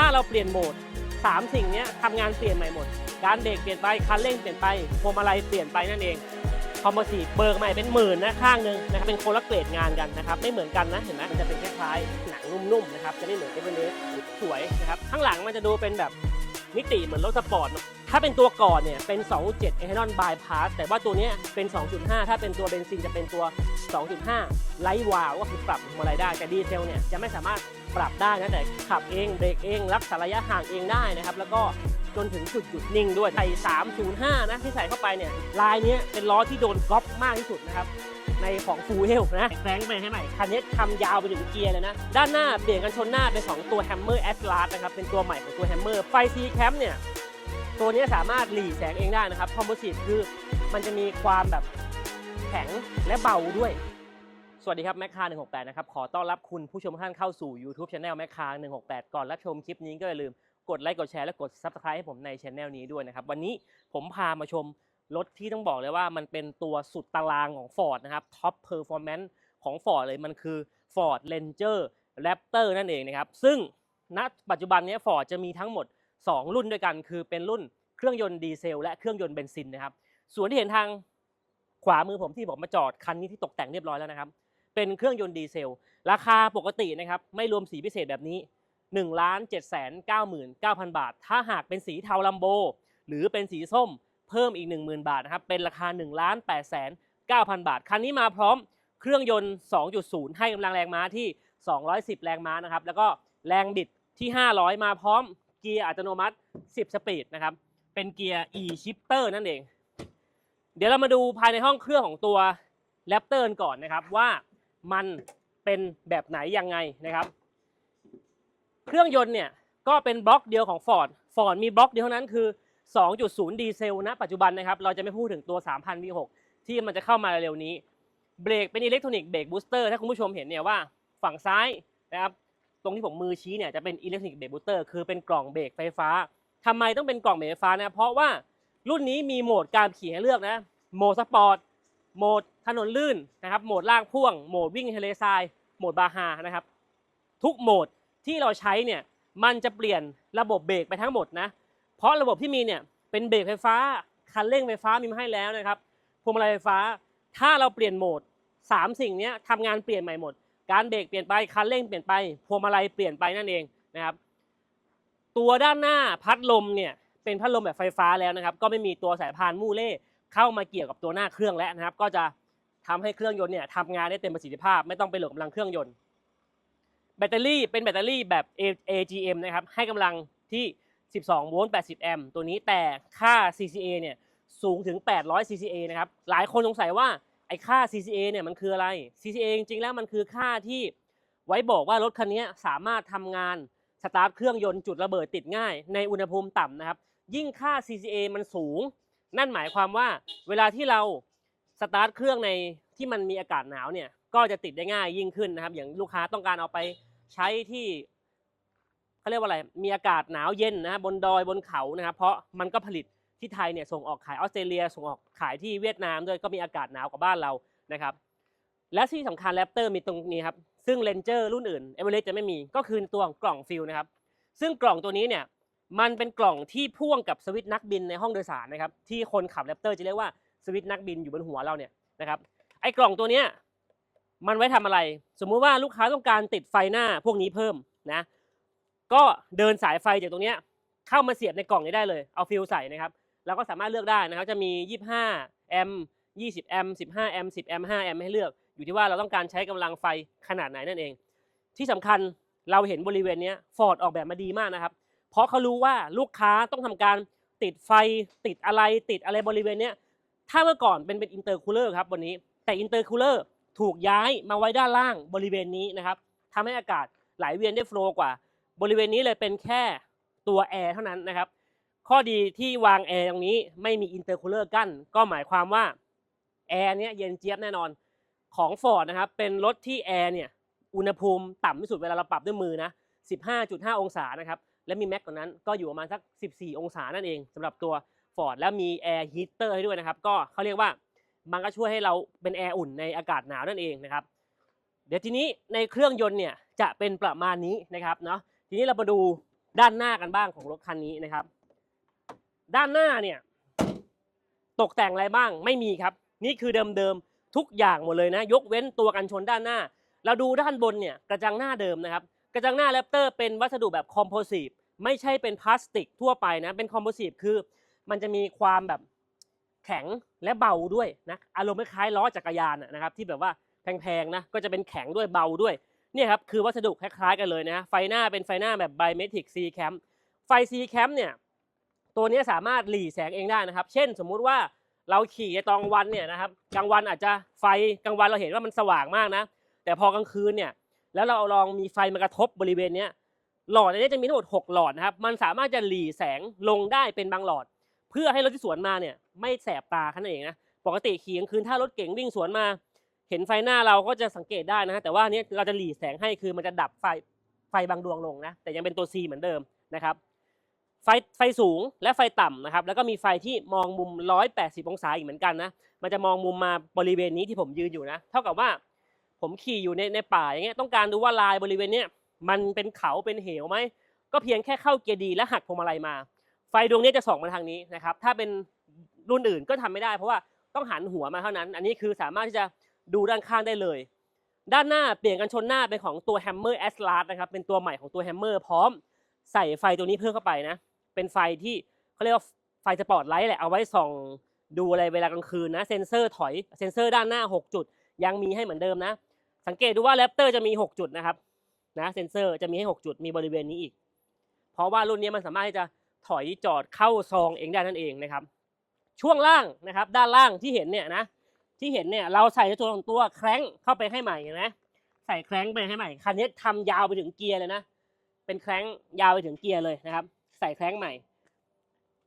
ถ้าเราเปลี่ยนโหมด 3 สิ่งนี้ทำงานเปลี่ยนใหม่หมด การเบรกเปลี่ยนไป คันเร่งเปลี่ยนไปพวงมาลัยเปลี่ยนไปนั่นเองคอมโบสิตเบิกใหม่เป็นหมื่นนะข้างหนึงนะครับเป็นคนละเกรดงานกันนะครับไม่เหมือนกันนะเห็นไหมมันจะเป็นคล้ายๆหนังนุ่มๆนะครับจะไม่เหมือนเอเวอเรสต์สวยนะครับข้างหลังมันจะดูเป็นแบบ มิติเหมือนรถสปอร์ตถ้าเป็นตัวก่อนเนี่ยเป็น 2.7 e t h a n o l bypass แต่ว่าตัวนี้เป็น 2.5 ถ้าเป็นตัวเบนซินจะเป็นตัว 2.5 ไลท์วาล์วก็คือปรับมาลัยได้แต่ดีเซลเนี่ยจะไม่สามารถปรับได้นะแต่ขับเองเบรกเอง รักษาระยะห่างเองได้นะครับ แล้วก็จนถึงจุดหยุดนิ่งด้วยใส่305 นะที่ใส่เข้าไปเนี่ยลายเนี้ยเป็นล้อที่โดนก๊อปมากที่สุดนะครับ ในของฟูเฮลนะแฝงไปให้ใหม่คันนี้ทำยาวไปถึงเกียร์เลยนะ ด้านหน้าเปลี่ยนกันชนหน้าเป็นของตัว Hammer Atlas นะครับ เป็นตัวใหม่ของตัว Hammer ไฟ C Cam เนี่ย ตัวนี้สามารถหลีแสงเองได้นะครับคอมโพสิตคือมันจะมีความแบบแข็งและเบาด้วย สวัสดีครับแมคคา168 นะครับ ขอต้อนรับคุณผู้ชมทุกท่านเข้าสู่ YouTube Channel แมคคา168 ก่อนรับชมคลิปนี้ก็อย่าลืมกดไลค์กดแชร์และกด Subscribe ให้ผมในช anel นี้ด้วยนะครับ วันนี้ผมพามาชม รถที่ต้องบอกเลยว่ามันเป็นตัวสุดตารางของ Ford นะครับ Top Performance ของ Ford เลยมันคือ Ford Ranger Raptor นั่นเองนะครับ ซึ่งณปัจจุบันนี้ Ford จะมีทั้งหมด 2 รุ่นด้วยกัน คือเป็นรุ่นเครื่องยนต์ดีเซล และเครื่องยนต์เบนซินนะครับ ส่วนที่เห็นทางขวามือผมที่ผมมาจอดคันนี้ที่ตกแต่งเรียบร้อยแล้วนะครับ เป็นเครื่องยนต์ดีเซล ราคาปกตินะครับไม่รวมสีพิเศษแบบนี้1 7 9 9 9 0 0 บาท ถ้าหากเป็นสีเทาลัมโบ หรือเป็นสีส้ม เพิ่มอีก 10,000 บาทนะครับ เป็นราคา 1 8 9 0 0 0 บาท คันนี้มาพร้อมเครื่องยนต์ 2.0 ให้กำลังแรงม้าที่ 210 แรงม้านะครับ แล้วก็แรงบิดที่ 500 มาพร้อมเกียร์อัตโนมัติ 10 สปีดนะครับ เป็นเกียร์ e-shifter นั่นเอง เดี๋ยวเรามาดูภายในห้องเครื่องของตัว Raptor กันก่อนนะครับว่ามันเป็นแบบไหนยังไงนะครับ เครื่องยนต์เนี่ยก็เป็นบล็อกเดียวของ Ford Ford มีบล็อกเดียวเท่านั้นคือ 2.0 ดีเซลนะปัจจุบันนะครับ เราจะไม่พูดถึงตัว 3,000 V6 ที่มันจะเข้ามาเร็วนี้ เบรกเป็นอิเล็กทรอนิกส์เบรกบูสเตอร์ถ้าคุณผู้ชมเห็นเนี่ยว่าฝั่งซ้ายนะครับตรงที่ผมมือชี้เนี่ยจะเป็นอิเล็กทรอนิกส์เบรกบูสเตอร์คือเป็นกล่องเบรกไฟฟ้าทำไมต้องเป็นกล่องเบรกไฟฟ้านะเพราะว่ารุ่นนี้มีโหมดการขี่ให้เลือกนะโหมดสปอร์ตโหมดถนนลื่นนะครับโหมดลากพ่วงโหมดวิ่งทะเลทรายโหมดบาฮานะครับทุกโหมดที่เราใช้เนี่ยมันจะเปลี่ยนระบบเบรกไปทั้งหมดนะ เพราะระบบที่มีเนี่ยเป็นเบรกไฟฟ้า คันเร่งไฟฟ้ามีมาให้แล้วนะครับพวงมาลัยไฟฟ้า ถ้าเราเปลี่ยนโหมด 3 สิ่งนี้ทำงานเปลี่ยนใหม่หมด การเบรกเปลี่ยนไป คันเร่งเปลี่ยนไป พวงมาลัยเปลี่ยนไปนั่นเองนะครับ ตัวด้านหน้าพัดลมเนี่ยเป็นพัดลมแบบไฟฟ้าแล้วนะครับ ก็ไม่มีตัวสายพานมู่เล่เข้ามาเกี่ยวกับตัวหน้าเครื่องแล้วนะครับ ก็จะทำให้เครื่องยนต์เนี่ยทำงานได้เต็มประสิทธิภาพ ไม่ต้องไปหลือกำลังเครื่องยนต์ แบตเตอรี่เป็นแบตเตอรี่แบบ A- AGM นะครับให้กำลังที่ 12 โวลต์ 80 แอมป์ตัวนี้แต่ค่า CCA เนี่ยสูงถึง 800 CCA นะครับ หลายคนสงสัยว่าไอ้ค่า CCA เนี่ยมันคืออะไร CCA จริงๆ แล้วมันคือค่าที่ไว้บอกว่ารถคันนี้สามารถทำงานสตาร์ทเครื่องยนต์จุดระเบิดติดง่าย ในอุณหภูมิต่ำนะครับ ยิ่งค่า CCA มันสูง นั่นหมายความว่าเวลาที่เราสตาร์ทเครื่องในที่มันมีอากาศหนาวเนี่ยก็จะติดได้ง่ายยิ่งขึ้นนะครับ อย่างลูกค้าต้องการเอาไปใช้ที่ เขาเรียกว่าอะไร มีอากาศหนาวเย็นนะบนดอยบนเขานะครับ เพราะมันก็ผลิตที่ไทยเนี่ยส่งออกขายออสเตรเลีย ส่งออกขายที่เวียดนามด้วยก็มีอากาศหนาวกว่าบ้านเรานะครับ และที่สำคัญแรปเตอร์มีตรงนี้ครับ ซึ่งเลนเจอร์รุ่นอื่นเอเวอเรสต์จะไม่มีก็คือตัวของกล่องฟิลนะครับ ซึ่งกล่องตัวนี้เนี่ยมันเป็นกล่องที่พ่วงกับสวิตช์นักบินในห้องโดยสารนะครับ ที่คนขับแรปเตอร์จะเรียกว่าสวิตช์นักบินอยู่บนหัวเราเนี่ยนะครับไอ้กล่องตัวเนี้ยมันไว้ทำอะไร สมมุติว่าลูกค้าต้องการติดไฟหน้าพวกนี้เพิ่มนะ ก็เดินสายไฟจากตรงเนี้ยเข้ามาเสียบในกล่องนี้ได้เลย เอาฟิลใส่นะครับเราก็สามารถเลือกได้นะครับ จะมี 25 แอมป์20 แอมป์15 แอมป์10 แอมป์5แอมป์ให้เลือก อยู่ที่ว่าเราต้องการใช้กำลังไฟขนาดไหนนั่นเอง ที่สำคัญเราเห็นบริเวณนี้ฟอร์ดออกแบบมาดีมากนะครับ เพราะเขารู้ว่าลูกค้าต้องทำการติดไฟติดอะไรติดอะไรบริเวณนี้ถ้าเมื่อก่อนเป็นเป็นอินเตอร์คูลเลอร์ครับวันนี้แต่อินเตอร์คูลเลอร์ถูกย้ายมาไว้ด้านล่างบริเวณนี้นะครับทำให้อากาศไหลเวียนได้โฟลว์กว่า บริเวณนี้เลยเป็นแค่ตัวแอร์เท่านั้นนะครับ ข้อดีที่วางแอร์ตรงนี้ไม่มีอินเตอร์คูลเลอร์กั้น ก็หมายความว่าแอร์เนี้ยเย็นเจี๊ยบแน่นอนของ Ford นะครับ เป็นรถที่แอร์เนี่ยอุณหภูมิต่ำที่สุดเวลาเราปรับด้วยมือนะ 15.5 องศานะครับ และมีแม็กกว่านั้นก็อยู่ประมาณสัก 14 องศานั่นเองสำหรับตัว Ford แล้วมีแอร์ฮีเตอร์ให้ด้วยนะครับ ก็เขาเรียกว่ามันก็ช่วยให้เราเป็นแอร์อุ่นในอากาศหนาวนั่นเองนะครับ เดี๋ยวทีนี้ในเครื่องยนต์เนี่ยจะเป็นประมาณนี้นะครับเนาะ ทีนี้เรามาดูด้านหน้ากันบ้างของรถคันนี้นะครับ ด้านหน้าเนี่ย ตกแต่งอะไรบ้างไม่มีครับ นี่คือเดิมๆทุกอย่างหมดเลยนะ ยกเว้นตัวกันชนด้านหน้า เราดูด้านบนเนี่ยกระจังหน้าเดิมนะครับ กระจังหน้าแรปเตอร์เป็นวัสดุแบบคอมโพสิตไม่ใช่เป็นพลาสติกทั่วไปนะ เป็นคอมโพสิตคือ มันจะมีความแบบแข็งและเบาด้วยนะอารมณ์คล้ายๆล้อจักรยานนะครับ ที่แบบว่าแพงๆนะก็จะเป็นแข็งด้วยเบาด้วย เนี่ยครับคือวัสดุคล้ายๆกันเลยนะไฟหน้าเป็นไฟหน้าแบบ Biometric C Cam ไฟ C Cam เนี่ยตัวนี้สามารถหลีแสงเองได้นะครับ เช่นสมมุติว่าเราขี่ในตอนวันเนี่ยนะครับกลางวันอาจจะไฟกลางวันเราเห็นว่ามันสว่างมากนะ แต่พอกลางคืนเนี่ยแล้วเราลองมีไฟมากระทบบริเวณเนี้ยหลอดอันนี้จะมีทั้งหมด6หลอดนะครับมันสามารถจะหลีแสงลงได้เป็นบางหลอด เพื่อให้รถที่สวนมาเนี่ยไม่แสบตาแค่นั้นเองนะปกติขี่กลางคืนถ้ารถเก๋งวิ่งสวนมา เห็นไฟหน้าเราก็จะสังเกตได้นะฮะแต่ว่านี้เราจะหลีแสงให้คือมันจะดับไฟไฟบางดวงลงนะแต่ยังเป็นตัว C เหมือนเดิมนะครับไฟไฟสูงและไฟต่ำนะครับแล้วก็มีไฟที่มองมุม 180 องศาอีกเหมือนกันนะมันจะมองมุมมาบริเวณนี้ที่ผมยืนอยู่นะ เท่ากับว่าผมขี่อยู่ในในป่าอย่างเงี้ยต้องการดูว่าลายบริเวณเนี้ยมันเป็นเขาเป็นเหวไหมก็เพียงแค่เข้าเกียร์ดีและหักพวงมาลัยมา ไฟดวงนี้จะส่องมาทางนี้นะครับถ้าเป็นรุ่นอื่นก็ทำไม่ได้ เพราะว่าต้องหันหัวมาเท่านั้น อันนี้คือสามารถที่จะ ดูด้านข้างได้เลย ด้านหน้าเปลี่ยนกันชนหน้าเป็นของตัว Hammer S l a s นะครับเป็นตัวใหม่ของตัว Hammer พร้อมใส่ไฟตัวนี้เพิ่มเข้าไปนะ เป็นไฟที่เขาเรียกว่าไฟสปอตไลท์แหละเอาไว้ส่องดูอะไรเวลากลางคืนนะเซนเซอร์ถอยเซนเซอร์ด้านหน้า 6 จุด ยังมีให้เหมือนเดิมนะ สังเกตดูว่าแรปเตอร์จะมี 6 จุดนะครับนะเซนเซอร์จะมีให้ 6 จุดมีบริเวณนี้อีก เพราะว่ารุ่นนี้มันสามารถที่จะถอยจอดเข้าซองเองได้นั่นเองนะครับ ช่วงล่างนะครับ ด้านล่างที่เห็นเนี่ยนะ ที่เห็นเนี่ยเราใส่ในตัวของตัวแคร้งเข้าไปให้ใหม่นไหมใส่แคร้งไปให้ใหม่คันนี้ทำยาวไปถึงเกียร์เลยนะเป็นแคร้งยาวไปถึงเกียร์เลยนะครับ ใส่แคร้งใหม่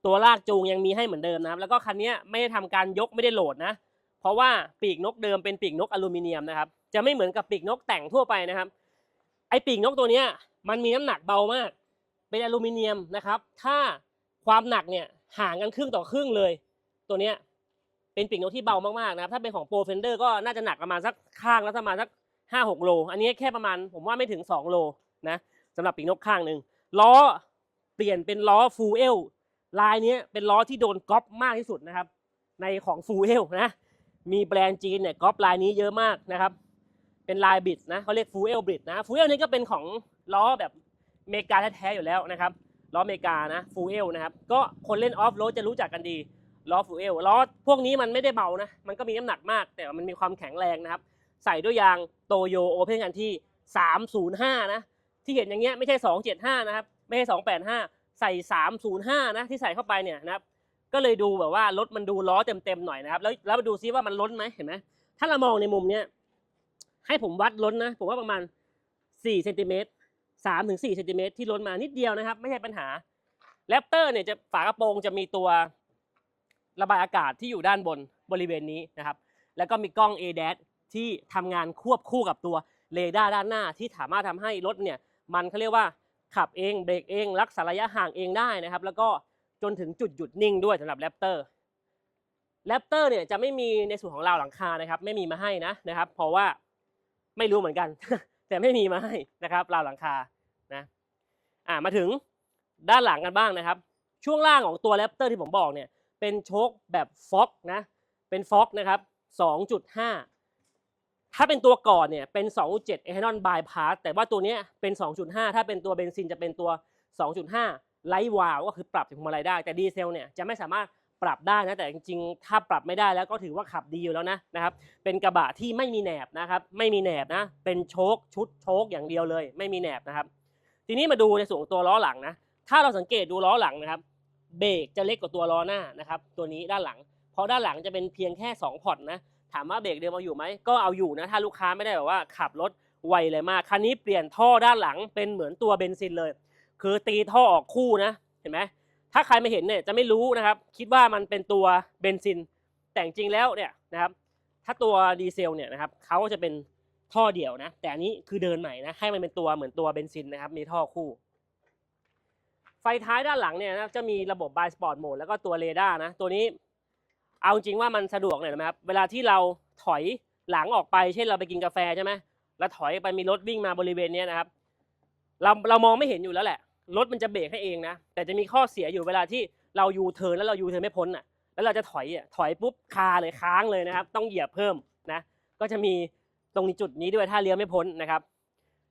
ตัวลากจูงยังมีให้เหมือนเดิมนะครับ แล้วก็คันนี้ไม่ได้ทำการยกไม่ได้โหลดนะ เพราะว่าปีกนกเดิมเป็นปีกนกอลูมิเนียมนะครับ จะไม่เหมือนกับปีกนกแต่งทั่วไปนะครับ ไอปีกนกตัวเนี้ยมันมีน้ำหนักเบามาก เป็นอลูมิเนียมนะครับ ถ้าความหนักเนี่ยห่างกันครึ่งต่อครึ่งเลย ตัวเนี้ย เป็นปีกนกที่เบามากๆนะครับถ้าเป็นของโปรเฟนเดอร์ก็น่าจะหนักประมาณสักข้างแล้วประมาณสักห้าหกโล อันนี้แค่ประมาณผมว่าไม่ถึงสองโลนะสำหรับปีกนกข้างหนึ่งล้อเปลี่ยนเป็นล้อฟูเอลลายนี้เป็นล้อที่โดนก๊อปมากที่สุดนะครับ ในของฟูเอลนะมีแบรนด์จีนเนี่ยก๊อปลายนี้เยอะมากนะครับ เป็นลายบิดนะเขาเรียกฟูเอลบิดนะฟูเอลนี่ก็เป็นของล้อแบบเมกาแท้ๆอยู่แล้วนะครับล้อเมกานะฟูเอลนะครับก็คนเล่นออฟโรดจะรู้จักกันดี ล้อฟูเอลล้อพวกนี้มันไม่ได้เบานะ มันก็มีน้ำหนักมาก แต่มันมีความแข็งแรงนะครับ ใส่ด้วยยางโตโยโอเพนกันที่ 305 นะ ที่เห็นอย่างเงี้ยไม่ใช่ 275 นะครับ ไม่ใช่ 285 ใส่ 305 นะ ที่ใส่เข้าไปเนี่ยนะครับ ก็เลยดูแบบว่ารถมันดูล้อเต็มๆหน่อยนะครับ แล้วแล้วดูซิว่ามันล้นไหมเห็นไหมถ้าเรามองในมุมเนี้ยให้ผมวัดล้นนะ ผมว่าประมาณ4เซนติเมตร3ถึง4เซนติเมตรที่ล้นมานิดเดียวนะครับ ไม่ใช่ปัญหาแรปเตอร์เนี่ยจะฝากระโปรงจะมีตัว ระบายอากาศที่อยู่ด้านบนบริเวณนี้นะครับ แล้วก็มีกล้อง ADAS ที่ทำงานควบคู่กับตัวเรดาร์ด้านหน้าที่สามารถทำให้รถเนี่ยมันเขาเรียกว่าขับเองเบรกเอง รักษาระยะห่างเองได้นะครับ แล้วก็จนถึงจุดหยุดนิ่งด้วยสำหรับแรปเตอร์แรปเตอร์เนี่ยจะไม่มีในส่วนของราวหลังคานะครับ ไม่มีมาให้นะนะครับ เพราะว่าไม่รู้เหมือนกัน แต่ไม่มีมาให้นะครับราวหลังคานะอ่ามาถึงด้านหลังกันบ้างนะครับ ช่วงล่างของตัวแรปเตอร์ที่ผมบอกเนี่ย เป็นโชคแบบฟ็อกนะเป็นฟ็อกนะครับ 2.5 ถ้าเป็นตัวก่อนเนี่ยเป็น 2.7 Ethanol Bypass แต่ว่าตัวนี้เป็น 2.5 ถ้าเป็นตัวเบนซินจะเป็นตัว 2.5 ไลท์วาลก็คือปรับถึงพวงมาลัยได้ แต่ดีเซลเนี่ยจะไม่สามารถปรับได้นะแต่จริงๆ ถ้าปรับไม่ได้แล้วก็ถือว่าขับดีอยู่แล้วนะนะครับ เป็นกระบะที่ไม่มีแหนบนะครับไม่มีแหนบนะ เป็นโชคชุดโชคอย่างเดียวเลย ไม่มีแหนบนะครับ ทีนี้มาดูในส่วนของตัวล้อหลังนะ ถ้าเราสังเกตดูล้อหลังนะครับ เบรกจะเล็กกว่าตัวล้อหน้านะครับตัวนี้ด้านหลัง เพราะด้านหลังจะเป็นเพียงแค่ 2 พอร์ตนะถามว่าเบรกเดิมเอาอยู่ไหมก็เอาอยู่นะถ้าลูกค้าไม่ได้แบบว่าขับรถไวเลยมากคันนี้เปลี่ยนท่อด้านหลังเป็นเหมือนตัวเบนซินเลย คือตีท่อออกคู่นะเห็นไหมถ้าใครไม่เห็นเนี่ยจะไม่รู้นะครับ คิดว่ามันเป็นตัวเบนซิน แต่จริงๆแล้วเนี่ยนะครับถ้าตัวดีเซลเนี่ยนะครับเขาก็จะเป็นท่อเดี่ยวนะ แต่อันนี้คือเดินใหม่นะให้มันเป็นตัวเหมือนตัวเบนซินนะครับมีท่อคู่ ไฟท้ายด้านหลังเนี่ยนะจะมีระบบ by sport mode แล้วก็ตัวเรดาร์นะ ตัวนี้ เอาจริงว่ามันสะดวกหน่อยนะครับ เวลาที่เราถอยหลังออกไป เช่นเราไปกินกาแฟใช่ไหมแล้วถอยไปมีรถวิ่งมาบริเวณนี้นะครับ เราเรามองไม่เห็นอยู่แล้วแหละ รถมันจะเบรกให้เองนะ แต่จะมีข้อเสียอยู่เวลาที่เรายูเทิร์นแล้วเรายูเทิร์นไม่พ้นอะ แล้วเราจะถอยอะ ถอยปุ๊บคาเลยค้างเลยนะครับ ต้องเหยียบเพิ่มนะ ก็จะมีตรงนี้จุดนี้ด้วยถ้าเลี้ยวไม่พ้นนะครับ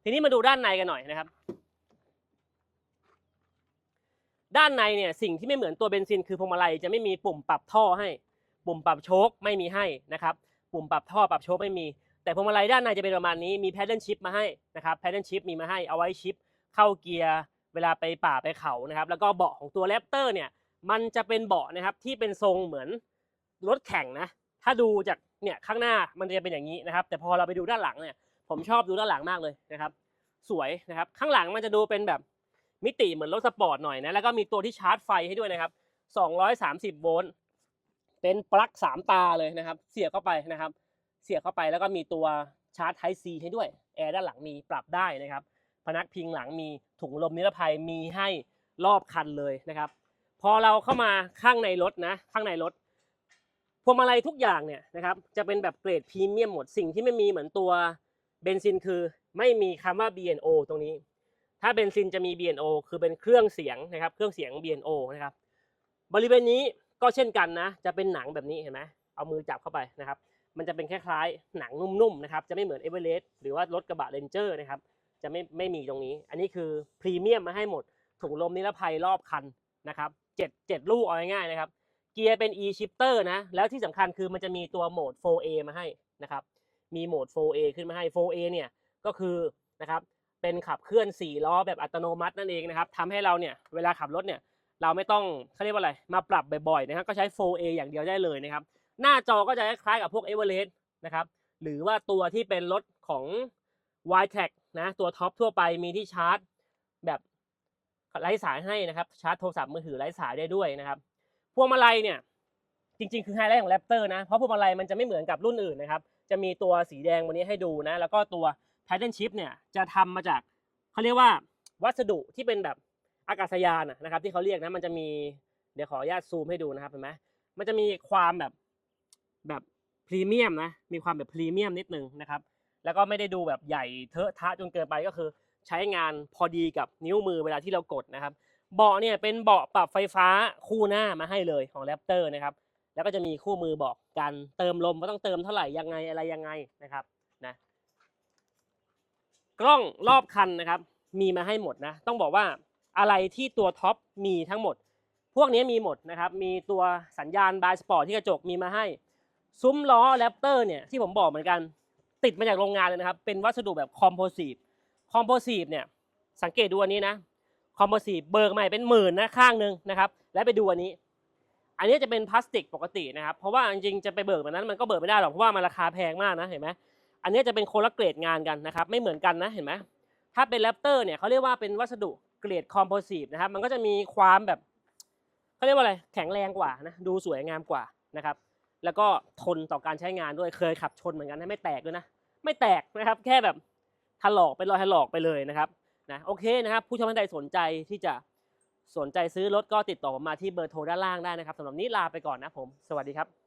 ทีนี้มาดูด้านในกันหน่อยนะครับ ด้านในเนี่ยสิ่งที่ไม่เหมือนตัวเบนซินคือพวงมาลัยจะไม่มีปุ่มปรับท่อให้ ปุ่มปรับโชคไม่มีให้นะครับ ปุ่มปรับท่อปรับโชคไม่มี แต่พวงมาลัยด้านในจะเป็นประมาณนี้มีแพดเดิลชิพมาให้นะครับแพดเดิลชิพมีมาให้เอาไว้ชิปเข้าเกียร์เวลาไปป่าไปเขานะครับ แล้วก็เบาะของตัวแรปเตอร์เนี่ยมันจะเป็นเบาะนะครับที่เป็นทรงเหมือนรถแข่งนะ ถ้าดูจากเนี่ยข้างหน้ามันจะเป็นอย่างนี้นะครับ แต่พอเราไปดูด้านหลังเนี่ยผมชอบดูด้านหลังมากเลยนะครับ สวยนะครับ ข้างหลังมันจะดูเป็นแบบ มิติเหมือนรถสปอร์ตหน่อยนะ แล้วก็มีตัวที่ชาร์จไฟให้ด้วยนะครับ 230 โวลต์ เป็นปลั๊กสามตาเลยนะครับ เสียบเข้าไปนะครับ เสียบเข้าไปแล้วก็มีตัวชาร์จ Type C ให้ด้วย แอร์ด้านหลังมีปรับได้นะครับ พนักพิงหลังมีถุงลมนิรภัยมีให้รอบคันเลยนะครับ พอเราเข้ามาข้างในรถนะ ข้างในรถพวงมาลัยทุกอย่างเนี่ยนะครับ จะเป็นแบบเกรดพรีเมียมหมด สิ่งที่ไม่มีเหมือนตัวเบนซินคือไม่มีคำว่า BNO ตรงนี้ ถ้าเบนซินจะมี BNO คือเป็นเครื่องเสียงนะครับเครื่องเสียง BNO นะครับบริเวณนี้ก็เช่นกันนะ จะเป็นหนังแบบนี้เห็นไหมเอามือจับเข้าไปนะครับ มันจะเป็นคล้ายๆหนังนุ่มๆนะครับ จะไม่เหมือนเอเวอเรสต์หรือว่ารถกระบะเรนเจอร์นะครับ จะไม่ไม่มีตรงนี้ อันนี้คือพรีเมียมมาให้หมด ถุงลมนิรภัยรอบคันนะครับเจ็ดเจ็ดลูกเอาง่ายๆนะครับ เกียร์เป็น e shifter นะ แล้วที่สำคัญคือมันจะมีตัวโหมด 4A มาให้นะครับ มีโหมด 4A ขึ้นมาให้ 4A เนี่ยก็คือนะครับ เป็นขับเคลื่อน 4 ล้อแบบอัตโนมัตินั่นเองนะครับทำให้เราเนี่ยเวลาขับรถเนี่ยเราไม่ต้องเขาเรียกว่าอะไรมาปรับบ่อยๆนะครับก็ใช้ 4A อย่างเดียวได้เลยนะครับ หน้าจอก็จะคล้ายๆกับพวก e v e r e s t นะครับหรือว่าตัวที่เป็นรถของ y t e c นะตัวท็อปทั่วไปมีที่ชาร์จแบบไร้สายให้นะครับชาร์จโทรศัพท์มือถือไร้สายได้ด้วยนะครับ พวงมาลัยเนี่ยจริงๆ คือไฮไลท์ของแรปเตอร์นะเพราะพวงมาลัยมันจะไม่เหมือนกับรุ่นอื่นนะครับจะมีตัวสีแดงวันนี้ให้ดูนะแล้วก็ตัว pattern chip เนี่ยจะทำมาจากเขาเรียกว่าวัสดุที่เป็นแบบอากาศยานนะครับที่เขาเรียกนะมันจะมีเดี๋ยวขออนุญาตซูมให้ดูนะครับเห็นไหมมันจะมีความแบบแบบพรีเมียมนะมีความแบบพรีเมียมนิดนึงนะครับแล้วก็ไม่ได้ดูแบบใหญ่เทอะทะจนเกินไปก็คือ ใช้งานพอดีกับนิ้วมือเวลาที่เรากดนะครับเบาะเนี่ยเป็นเบาะปรับไฟฟ้าคู่หน้ามาให้เลยของแรปเตอร์นะครับแล้วก็จะมีคู่มือบอกการเติมลมว่าต้องเติมเท่าไหร่ยังไงอะไรยังไงนะครับนะ กล้องรอบคันนะครับ มีมาให้หมดนะ ต้องบอกว่าอะไรที่ตัวท็อปมีทั้งหมด พวกนี้มีหมดนะครับ มีตัวสัญญาณบายสปอร์ตที่กระจกมีมาให้ ซุ้มล้อแรปเตอร์เนี่ยที่ผมบอกเหมือนกัน ติดมาจากโรงงานเลยนะครับ เป็นวัสดุแบบคอมโพสิตคอมโพสิตเนี่ยสังเกตดูอันนี้นะคอมโพสิตเบิกใหม่เป็นหมื่นนะข้างหนึ่งนะครับ และไปดูอันนี้ อันนี้จะเป็นพลาสติกปกตินะครับ เพราะว่าจริงๆจะไปเบิกแบบนั้นมันก็เบิกไม่ได้หรอกเพราะว่ามันราคาแพงมากนะเห็นไหม อันนี้จะเป็นคนละเกรดงานกันนะครับ ไม่เหมือนกันนะเห็นไหมถ้าเป็นแรปเตอร์เนี่ยเขาเรียกว่าเป็นวัสดุเกรดคอมโพสิตนะครับ มันก็จะมีความแบบเขาเรียกว่าอะไรแข็งแรงกว่านะดูสวยงามกว่านะครับ แล้วก็ทนต่อการใช้งานด้วยเคยขับชนเหมือนกันนะไม่แตกด้วยนะไม่แตกนะครับ แค่แบบถลอกเป็นรอยถลอกไปเลยนะครับนะโอเคนะครับ ผู้ชมท่านใดสนใจที่จะสนใจซื้อรถก็ติดต่อผมมาที่เบอร์โทรด้านล่างได้นะครับสำหรับนี้ลาไปก่อนนะผม สวัสดีครับ